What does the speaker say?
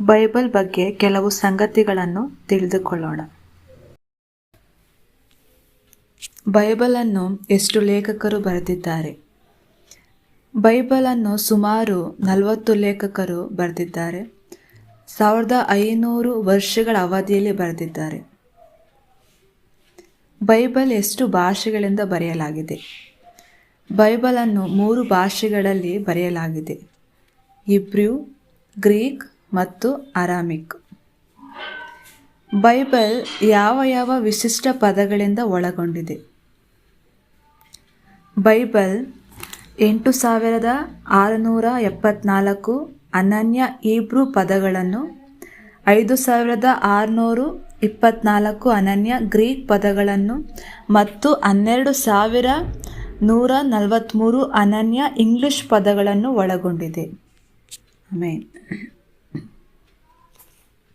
Bible ಬಗ್ಗೆ ಕೆಲವು ಸಂಗತಿಗಳನ್ನು ತಿಳಿದುಕೊಳ್ಳೋಣ. ಬೈಬಲನ್ನು ಎಷ್ಟು ಲೇಖಕರು ಬರೆದಿದ್ದಾರೆ? ಬೈಬಲನ್ನು ಸುಮಾರು ನಲವತ್ತು ಲೇಖಕರು ಬರೆದಿದ್ದಾರೆ. ಸಾವಿರದ ಐನೂರು ವರ್ಷಗಳ ಅವಧಿಯಲ್ಲಿ ಬರೆದಿದ್ದಾರೆ. ಬೈಬಲ್ ಎಷ್ಟು ಭಾಷೆಗಳಿಂದ ಬರೆಯಲಾಗಿದೆ? ಬೈಬಲನ್ನು ಮೂರು ಭಾಷೆಗಳಲ್ಲಿ ಬರೆಯಲಾಗಿದೆ. ಇಬ್ರ್ಯೂ, ಗ್ರೀಕ್ ಮತ್ತು ಅರಾಮಿಕ್. ಬೈಬಲ್ ಯಾವ ಯಾವ ವಿಶಿಷ್ಟ ಪದಗಳಿಂದ ಒಳಗೊಂಡಿದೆ? ಬೈಬಲ್ ಎಂಟು ಸಾವಿರದ ಆರುನೂರ ಎಪ್ಪತ್ನಾಲ್ಕು ಅನನ್ಯ ಈಬ್ರು ಪದಗಳನ್ನು, ಐದು ಸಾವಿರದ ಆರುನೂರು ಇಪ್ಪತ್ನಾಲ್ಕು ಅನನ್ಯ ಗ್ರೀಕ್ ಪದಗಳನ್ನು ಮತ್ತು ಹನ್ನೆರಡು ಸಾವಿರ ನೂರ ನಲವತ್ತ್ಮೂರು ಅನನ್ಯ ಇಂಗ್ಲಿಷ್ ಪದಗಳನ್ನು ಒಳಗೊಂಡಿದೆ. ಆಮೇನ್.